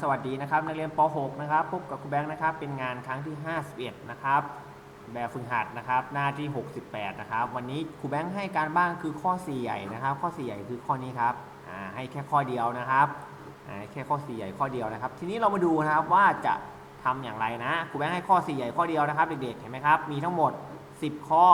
สวัสดีนะครับนักเรียนป .6 นะครับพบกับครูแบงค์นะครับ เป็นงานครั้งที่ 51 นะครับ แบบฝึกหัดนะครับ หน้าที่ 68 นะครับ วันนี้ครูแบงค์ให้การบ้านคือข้อ 4 ใหญ่นะครับ ข้อ 4 ใหญ่คือข้อนี้ครับให้แค่ข้อเดียวนะครับแค่ข้อ 4 ใหญ่ข้อเดียวนะครับ ทีนี้เรามาดูนะครับว่าจะทำอย่างไรนะครูแบงค์ให้ข้อ 4 ใหญ่ข้อเดียวนะครับ เด็กๆเห็นไหมครับ มีทั้งหมด 10 ข้อ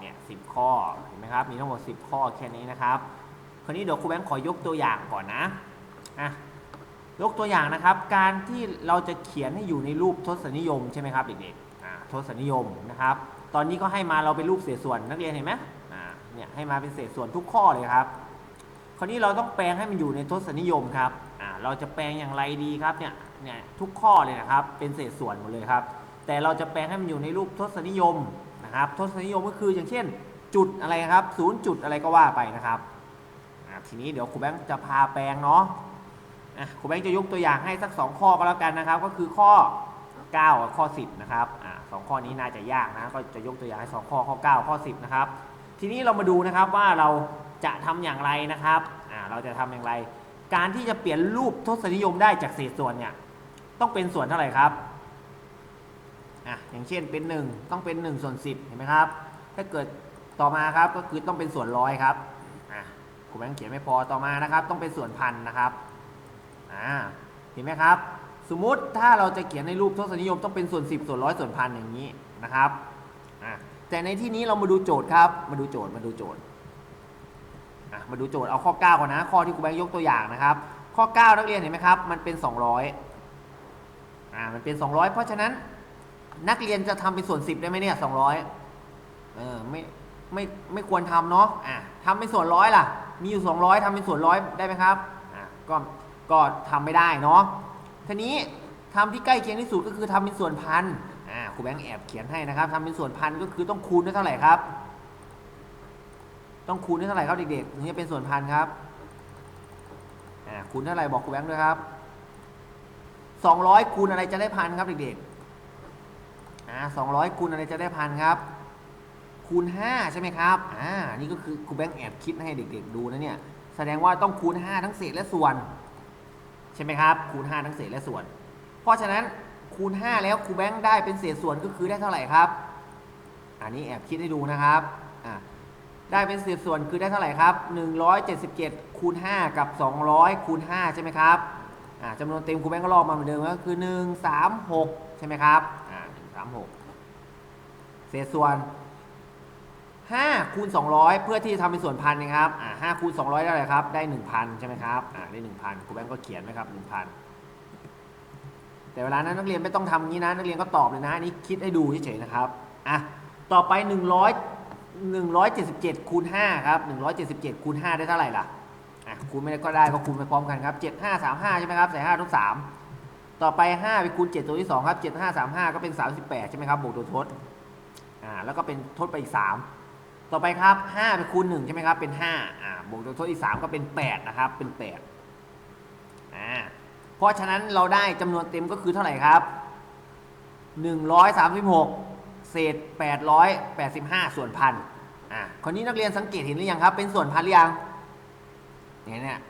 เนี่ย10ข้อเห็นไหมครับมีทั้งหมด 10 ข้อแค่นี้นะครับคราวนี้เดี๋ยวครูแบงค์ขอยกตัวอย่างก่อนนะอะ ยกตัวอย่างนะครับ การที่เราจะเขียนให้อยู่ในรูปทศนิยมใช่ไหมครับเด็กๆทศนิยมนะครับ ตอนนี้ก็ให้มาเราเป็นรูปเศษส่วนนักเรียนเห็นไหมเนี่ยให้มาเป็นเศษส่วนทุกข้อเลยครับ คราวนี้เราต้องแปลงให้มันอยู่ในทศนิยมครับเราจะแปลงอย่างไรดีครับเนี่ยเนี่ยทุกข้อเลยนะครับ เป็นเศษส่วนหมดเลยครับ แต่เราจะแปลงให้มันอยู่ในรูปทศนิยมนะครับ ทศนิยมก็คืออย่างเช่น จุดอะไรครับศูนย์จุดอะไรก็ว่าไปนะครับทีนี้เดี๋ยวครูแบงค์จะพาแปลงเนาะ อะครูแบงค์จะยกตัวอย่างให้สัก 2 ข้อก็แล้วกันนะครับ ก็คือข้อ 9กับข้อ 10 นะครับอ่าสองข้อนี้น่าจะยากนะ ก็จะยกตัวอย่างให้ 2 ข้อข้อ 9 ข้อ 10 นะครับ ทีนี้เรามาดูนะครับว่าเราจะทำอย่างไรนะครับอ่าเราจะทำอย่างไร การที่จะเปลี่ยนรูปทศนิยมได้จากเศษส่วนเนี่ย ต้องเป็นส่วนเท่าไหร่ครับอะอย่างเช่นเป็น 1 ต้องเป็น1ส่วน10 เห็นไหมครับ ถ้าเกิดต่อมาครับก็คือต้องเป็นส่วนร้อยครับอะครูแบงค์เขียนไม่พอต่อมานะครับ ต้องเป็นส่วนพันนะครับ อ่าเห็นไหมครับ สมมุติถ้าเราจะเขียนในรูปทศนิยมต้องเป็นส่วน 10 ส่วนร้อยส่วนพันอย่างนี้นะครับอ่าแต่ในที่นี้เรามาดูโจทย์ครับ มาดูโจทย์มาดูโจทย์อะมาดูโจทย์เอาข้อ 9 ก่อนนะ ข้อที่ครูแบงค์ยกตัวอย่างนะครับ ข้อ 9 นักเรียนเห็นไหมครับ มันเป็น 200อ่ามันเป็น 200 เพราะฉะนั้นนักเรียนจะทำเป็นส่วน 10 ได้ไหมเนี่ย200เออไม่ไม่ไม่ควรทำเนาะอะทำเป็นส่วนร้อยล่ะ มีอยู่ 200ทำเป็นส่วนร้อยได้ไหมครับอะก็ ก็ทำไม่ได้เนาะทีนี้ทำที่ใกล้เคียงที่สุดก็คือทำเป็นส่วนพันอ่าครูแบงค์แอบเขียนให้นะครับทำเป็นส่วนพันก็คือต้องคูณด้วยเท่าไหร่ครับ ต้องคูณด้วยเท่าไหร่ครับเด็กๆถึงจะเป็นส่วนพันครับอ่าคูณเท่าไหร่บอกครูแบงค์ด้วยครับ200คูณอะไรจะได้พันครับเด็กๆอ่า200คูณอะไรจะได้พันครับ คูณ 5 ใช่ไหมครับ อ่า นี่ก็คือครูแบงค์แอบคิดให้เด็ก ๆ ดูนะเนี่ย แสดงว่าต้องคูณ 5 ทั้งเศษและส่วน ช่ไหมครับ คูณ 5 ทั้งเศษและส่วน เพราะฉะนั้นคูณ 5 แล้วครูแบงค์ได้เป็นเศษส่วนก็คือได้เท่าไหร่ครับ อันนี้แอบคิดให้ดูนะครับได้เป็นเศษส่วนคือได้เท่าไหร่ครับ 177 คูณ 5 กับ 200 คูณ 5 ใช่ไหมครับอ่าจำนวนเต็มครูแบงค์ก็ลอกมาเหมือนเดิมก็คือ 136 ใช่ไหมครับอ่า136 เศษส่วน 5คูณ200 เพื่อที่จะทำเป็นส่วนพันนะครับอ่า5คูณ200 ได้อะไรครับ ได้ 1,000 ใช่ไหมครับอ่าได้ 1,000ครูแบงค์ก็เขียนไหมครับ 1,000 แต่เวลานั้นนักเรียนไม่ต้องทำงี้นะ นักเรียนก็ตอบเลยนะอันนี้คิดให้ดูเฉยๆนะครับอะต่อไป 100 177คูณ5ครับ177คูณ5ได้เท่าไหร่ล่ะอะคูณไม่ได้ก็ได้ก็คูณไปพร้อมกันครับ7535 ใช่ไหมครับใส่5ทุก3ต่อไป5ไปคูณ 7 ตัวที่ 2 ครับ 7535 ก็เป็น 38 ใช่ไหมครับบวกตัวทดอ่าแล้วก็เป็นทดไปอีก 3 ต่อไปครับ5ไปคูณ1ใช่ไหมครับ เป็น5อ่าบวกตัวทดอีก 3 ก็เป็น 8 นะครับ เป็น8อ่าเพราะฉะนั้นเราได้จำนวนเต็มก็คือเท่าไหร่ครับ 136 เศษ 885 ส่วนพันอ่าคนนี้นักเรียนสังเกตเห็นหรือยังครับ เป็นส่วนพันหรือยังเนี่ยเนี่ย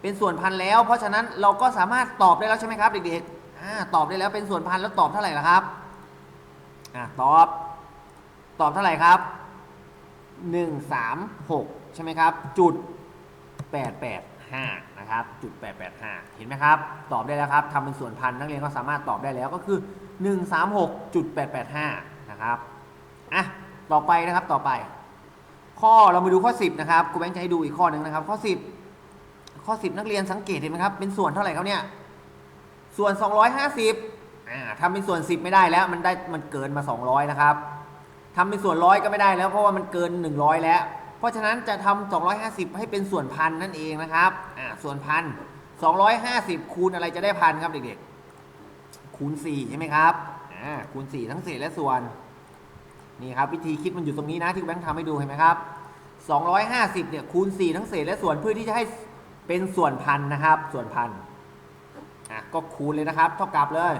เป็นส่วนพันแล้ว เพราะฉะนั้นเราก็สามารถตอบได้แล้วใช่ไหมครับเด็กๆอ่าตอบได้แล้วเป็นส่วนพันแล้วตอบเท่าไหร่ล่ะครับอ่าตอบ ตอบเท่าไหร่ครับ 136 ใช่ไหมครับ จุด 885 นะครับ จุด 885 เห็นไหมครับ ตอบได้แล้วครับทำเป็นส่วนพันนักเรียนก็สามารถตอบได้แล้วก็คือ 136.885 นะครับ อะ ต่อไปนะครับ ต่อไป ข้อเรามาดูข้อ 10 นะครับครูแบงค์จะให้ดูอีกข้อหนึ่งนะครับ ข้อ 10 ข้อ 10 นักเรียนสังเกตเห็นไหมครับ เป็นส่วนเท่าไหร่ครับเนี่ย ส่วน 250อ่าทำเป็นส่วน 10 ไม่ได้แล้ว มันได้ มันเกินมา 200 นะครับ ทำเป็นส่วนร้อยก็ไม่ได้แล้วเพราะว่ามันเกิน 100 แล้ว เพราะฉะนั้นจะทำ250 ให้เป็นส่วนพันนั่นเองนะครับอ่าส่วนพัน250 คูณอะไรจะได้พันครับเด็กๆ คูณ 4 ใช่ไหมครับอ่าคูณ 4 ทั้งเศษและส่วน นี่ครับวิธีคิดมันอยู่ตรงนี้นะที่แบงค์ทำให้ดูเห็นไหมครับ 250 เนี่ยคูณ 4 ทั้งเศษและส่วนเพื่อที่จะให้เป็นส่วนพันนะครับ ส่วนพันอะก็คูณเลยนะครับ เท่ากับเลย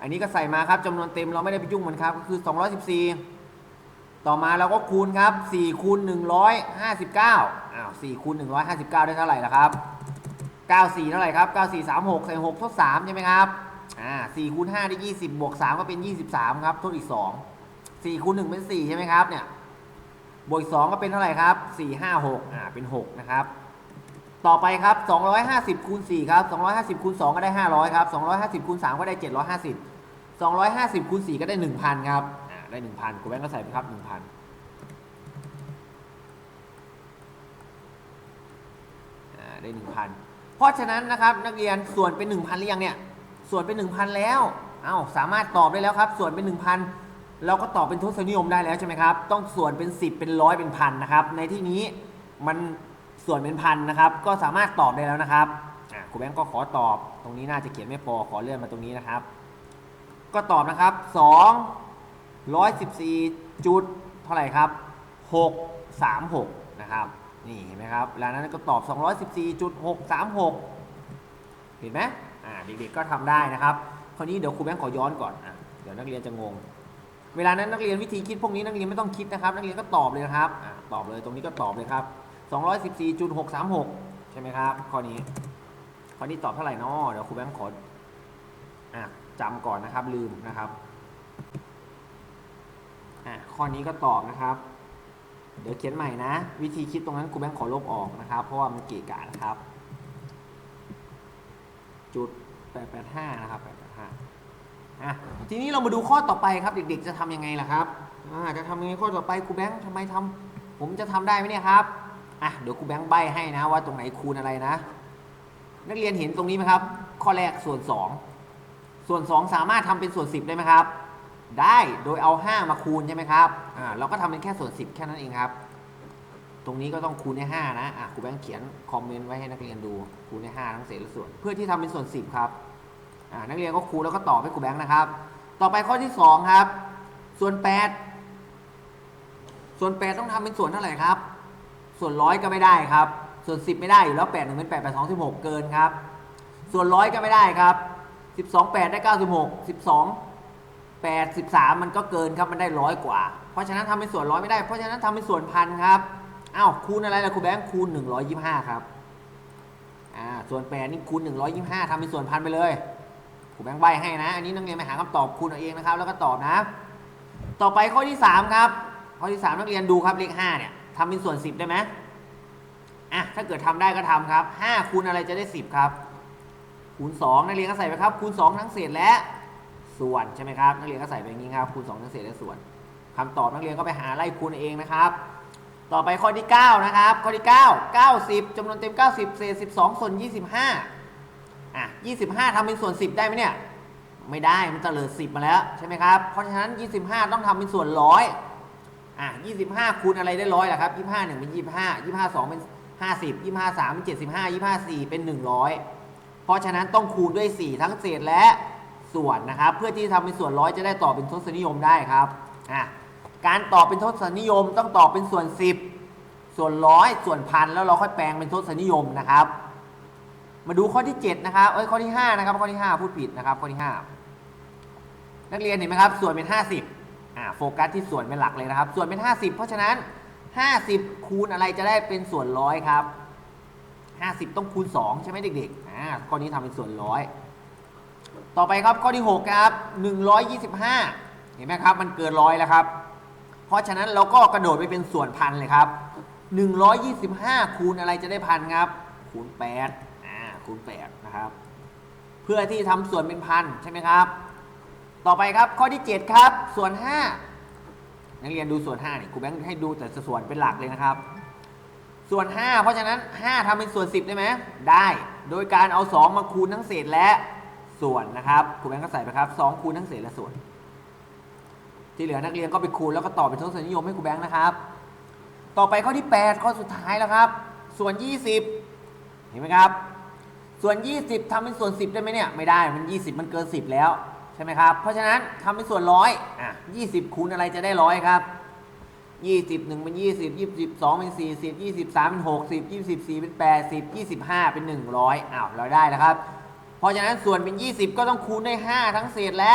อันนี้ก็ใส่มาครับจำนวนเต็มเราไม่ได้ไปยุ่งมันครับก็คือ 214 ต่อมาเราก็คูณครับ4คูณ159อ้าว4คูณ159 ได้เท่าไหร่ล่ะครับ 94 เท่าไหร่ครับ 94 36 ใส่ 6 ทด 3 ใช่ไหมครับอ่า4คูณ5ได้ 20 บวก 3 ก็เป็น 23 ครับ ทดอีก 2 4คูณ1เป็น 4 ใช่ไหมครับเนี่ยบวกอีก2ก็เป็นเท่าไหร่ครับ 4 5 6อ่าเป็น 6 นะครับ ต่อไปครับ 250คูณ4ครับ250คูณ2ก็ได้ 500ครับ250คูณ3ก็ได้ 750 250คูณ4ก็ได้ 1,000ครับอ่าได้ 1,000กูแบงก์ก็ใส่ไปครับ 1,000อ่าได้ 1,000 เพราะฉะนั้นนะครับนักเรียนส่วนเป็น 1,000หรือยังเนี่ย ส่วนเป็น 1,000 แล้วเอ้าสามารถตอบได้แล้วครับ ส่วนเป็น 1,000 เราก็ตอบเป็นทศนิยมได้แล้วใช่ไหมครับ ต้องส่วนเป็น 10 เป็นร้อยเป็นพันนะครับ ในที่นี้มัน ส่วนเป็นพันนะครับ ก็สามารถตอบได้แล้วนะครับครูแบงก์ก็ขอตอบ ตรงนี้น่าจะเขียนไม่พอขอเลื่อนมาตรงนี้นะครับ ก็ตอบนะครับ2 114จุดเท่าไหร่ครับ636นะครับนี่เห็นไหมครับแล้วนั้นก็ตอบ 214.636 เห็นไหมอ่าเด็กๆก็ทำได้นะครับ คราวนี้เดี๋ยวครูแบงค์ขอย้อนก่อนอะเดี๋ยวนักเรียนจะงง เวลานั้นนักเรียนวิธีคิดพวกนี้นักเรียนไม่ต้องคิดนะครับ นักเรียนก็ตอบเลยนะครับอะตอบเลยตรงนี้ก็ตอบเลยครับ 214.636 ใช่ไหมครับ ข้อนี้ ข้อนี้ตอบเท่าไหร่นาะเดี๋ยวครูแบงค์ขออะจำก่อนนะครับลืมนะครับอะข้อนี้ก็ตอบนะครับ เดี๋ยวเขียนใหม่นะ วิธีคิดตรงนั้นครูแบงค์ขอลบออกนะครับ เพราะว่ามันเกะกะนะครับ จุด 885 นะครับ 885อะทีนี้เรามาดูข้อต่อไปครับ เด็กๆ จะทำยังไงล่ะครับอ่าจะทำยังไงข้อต่อไปครูแบงค์ทำไมทำผมจะทำได้ไหมเนี่ยครับ อะเดี๋ยวครูแบงค์ใบให้นะว่าตรงไหนคูณอะไรนะ นักเรียนเห็นตรงนี้ไหมครับ ข้อแรกส่วน 2 ส่วน 2 สามารถทำเป็นส่วน 10 ได้ไหมครับ ได้โดยเอา 5 มาคูณใช่ไหมครับอ่าเราก็ทำเป็นแค่ส่วน 10 แค่นั้นเองครับ ตรงนี้ก็ต้องคูณให้5นะอะครูแบงค์เขียนคอมเมนต์ไว้ให้นักเรียนดูคูณให้5ทั้งเศษและส่วน เพื่อที่ทำเป็นส่วน 10 ครับอ่านักเรียนก็คูณแล้วก็ตอบให้ครูแบงค์นะครับ ต่อไปข้อที่ 2 ครับ ส่วน 8 ส่วน 8 ต้องทำเป็นส่วนเท่าไหร่ครับ ส่วนร้อยก็ไม่ได้ครับ ส่วน 10 ไม่ได้อยู่แล้ว8 1เป็น8 8 2 16 เกินครับ ส่วนร้อยก็ไม่ได้ครับ 12 8 ได้ 96 12 8 13 มันก็เกินครับมันได้ร้อยกว่า เพราะฉะนั้นทำเป็นส่วนร้อยไม่ได้ เพราะฉะนั้นทำเป็นส่วนพันครับอ้าวคูณอะไรล่ะครูแบงค์คูณ 125 ครับอ่าส่วน8นี่คูณ 125ทำเป็นส่วนพันไปเลยครูแบงค์ใบให้นะ อันนี้นักเรียนไปหาคำตอบคูณเอาเองนะครับ แล้วก็ตอบนะ ต่อไปข้อที่ 3 ครับ ข้อที่ 3 นักเรียนดูครับเลข5เนี่ย ทำเป็นส่วน 10 ได้ไหมอะถ้าเกิดทำได้ก็ทำครับ5คูณอะไรจะได้ 10 ครับ คูณ2นักเรียนก็ใส่ไปครับ คูณ 2 ทั้งเศษและส่วนใช่ไหมครับนักเรียนก็ใส่ไปอย่างนี้ครับ คูณ 2 ทั้งเศษและส่วนคำตอบนักเรียนก็ไปหาไล่คูณเองนะครับ ต่อไปข้อที่ 9 นะครับ ข้อที่ 9 90จำนวนเต็ม 90 เศษ 12 ส่วน 25อะ25ทำเป็นส่วน 10 ได้ไหมเนี่ยไม่ได้มันจะเหลือ10 มาแล้วใช่ไหมครับเพราะฉะนั้น 25 ต้องทำเป็นส่วนร้ อยอะ25คูณอะไรได้ร้อยล่ะครับ25 1เป็น25 25 2เป็น50 25 3เป็น75 25 4เป็น100เพราะฉะนั้นต้องคูณด้วย4ทั้งเศษและส่วนนะครับ เพื่อที่ทำเป็นส่วนร้อยจะได้ตอบเป็นทศนิยมได้ครับอะการตอบเป็นทศนิยมต้องตอบเป็นส่วน10ส่วนร้อยส่วนพันแล้วเราค่อยแปลงเป็นทศนิยมนะครับ มาดูข้อที่7นะครับเอ้ยข้อที่5นะครับข้อที่ 5 พูดผิดนะครับข้อที่ 5 นักเรียนเห็นไหมครับส่วนเป็น 50 อ่าโฟกัสที่ส่วนเป็นหลักเลยนะครับ ส่วนเป็น 50 เพราะฉะนั้น 50 คูณอะไรจะได้เป็นส่วนร้อยครับ 50 ต้องคูณ 2 ใช่ไหมเด็กๆอ่าข้อนี้ทำเป็นส่วนร้อยต่อไปครับข้อที่ 6 ครับ 125 เห็นไหมครับ มันเกินร้อยแล้วครับ เพราะฉะนั้นเราก็กระโดดไปเป็นส่วนพันเลยครับ 125 คูณอะไรจะได้พันครับ คูณ8อ่าคูณ8นะครับ เพื่อที่ทำส่วนเป็นพันใช่ไหมครับ ต่อไปครับข้อที่ 7 ครับ ส่วน 5 นักเรียนดูส่วน5นี่ครูแบงค์ให้ดูแต่ส่วนเป็นหลักเลยนะครับ ส่วน 5 เพราะฉะนั้น 5ทำเป็นส่วน 10 ได้ไหมได้ โดยการเอา 2 มาคูณทั้งเศษและส่วนนะครับครูแบงค์ก็ใส่ไปครับ 2 คูณทั้งเศษและส่วน ที่เหลือนักเรียนก็ไปคูณแล้วก็ตอบเป็นทศนิยมให้ครูแบงค์นะครับ ต่อไปข้อที่ 8 ข้อสุดท้ายแล้วครับ ส่วน 20 เห็นไหมครับ ส่วน 20ทำเป็นส่วน 10 ได้ไหมเนี่ยไม่ได้มัน 20 มันเกิน 10 แล้ว ช่ไหมครับ เพราะฉะนั้นทำเป็นส่วนร้อยอะ20คูณอะไรจะได้ร้อยครับ20 1เป็น20 22เป็น40 23เป็น60 24เป็น80 25เป็น100อ้าวเราได้แล้วครับ เพราะฉะนั้นส่วนเป็น20ก็ต้องคูณด้วย5ทั้งเศษและ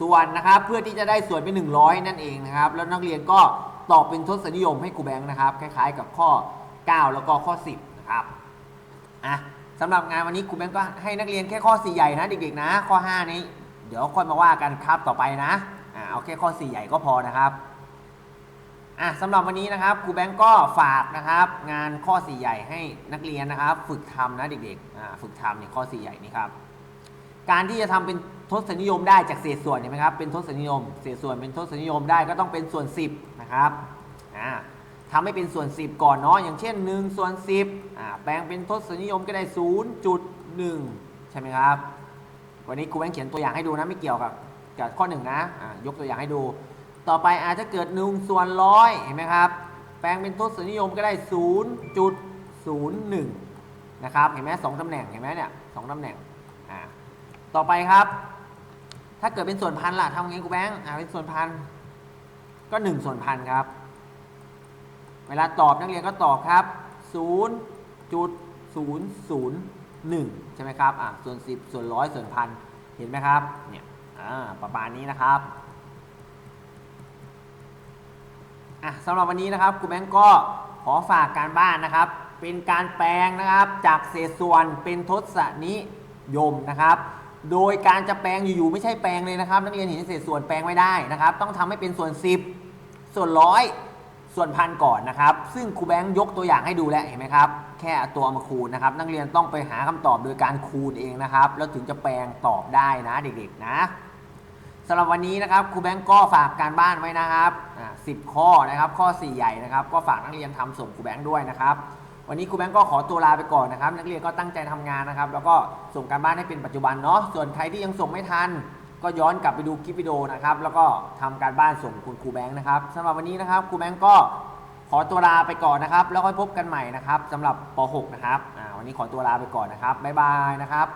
ส่วนนะครับ เพื่อที่จะได้ส่วนเป็น100นั่นเองนะครับ แล้วนักเรียนก็ตอบเป็นทศนิยมให้ครูแบงค์นะครับ คล้ายๆ กับข้อ9แล้วก็ข้อ10นะครับอะสำหรับงานวันนี้ครูแบงก์ก็ให้นักเรียนแค่ข้อ4ใหญ่นะเด็กๆนะ ข้อ5นี้ เดี๋ยวค่อยมาว่ากันครับต่อไปนะอ่าเอาแค่ข้อ 4 ใหญ่ก็พอนะครับอะสำหรับวันนี้นะครับครูแบงก์ก็ฝากนะครับ งานข้อ 4 ใหญ่ให้นักเรียนนะครับ ฝึกทำนะเด็กๆอ่าฝึกทำในข้อ 4 ใหญ่นี้ครับการที่จะทำเป็นทศนิยมได้จากเศษส่วนเห็นไหมครับเป็นทศนิยม เศษส่วนเป็นทศนิยมได้ก็ต้องเป็นส่วน 10นะครับอ่าทำให้เป็นส่วน 10 ก่อนเนาะอย่างเช่น1ส่วน10อ่าแปลงเป็นทศนิยมก็ได้ 0.1 ใช่ไหมครับ วันนี้ครูแบงค์เขียนตัวอย่างให้ดูนะไม่เกี่ยวกับกับข้อหนึ่งนะยกตัวอย่างให้ดู ต่อไปอาจจะเกิด1ส่วนร้อยเห็นไหมครับ แปลงเป็นทศนิยมก็ได้0.01นะครับเห็นไหมสองตำแหน่งเห็นไหมเนี่ยสองตำแหน่งอ่าต่อไปครับ ถ้าเกิดเป็นส่วนพันล่ะทำไงกูแบงค์อ่าเป็นส่วนพันก็1ส่วนพันครับ เวลาตอบนักเรียนก็ตอบครับ 1 ใช่ไหมครับอ่าส่วน 10 ส่วนร้อยส่วนพันเห็นไหมครับเนี่ยอ่าประมาณนี้นะครับอะสำหรับวันนี้นะครับครูแบงก์ก็ขอฝากการบ้านนะครับ เป็นการแปลงนะครับจากเศษส่วนเป็นทศนิยมนะครับ โดยการจะแปลงอยู่ๆไม่ใช่แปลงเลยนะครับนักเรียนเห็นเศษส่วนแปลงไม่ได้นะครับ ต้องทำให้เป็นส่วน 10 ส่วนร้อยส่วนพันก่อนนะครับ ซึ่งครูแบงค์ยกตัวอย่างให้ดูแล้วเห็นไหมครับ แค่ตัวมาคูณนะครับ นักเรียนต้องไปหาคำตอบโดยการคูณเองนะครับ แล้วถึงจะแปลงตอบได้นะเด็กๆนะสำหรับวันนี้นะครับครูแบงก์ก็ฝากการบ้านไว้นะครับอ่า10ข้อนะครับข้อ 4 ใหญ่นะครับ ก็ฝากนักเรียนทำส่งครูแบงก์ด้วยนะครับ วันนี้ครูแบงก์ก็ขอตัวลาไปก่อนนะครับ นักเรียนก็ตั้งใจทำงานนะครับ แล้วก็ส่งการบ้านให้เป็นปัจจุบันเนาะส่วนใครที่ยังส่งไม่ทัน ก็ย้อนกลับไปดูคลิปวิดีโอนะครับแล้วก็ทำการบ้านส่งคุณครูแบงค์นะครับสำหรับวันนี้นะครับครูแบงก์ก็ ขอตัวลาไปก่อนนะครับ แล้วค่อยพบกันใหม่นะครับสำหรับป .6 นะครับอ่าวันนี้ขอตัวลาไปก่อนนะครับบ๊ายบายนะครับ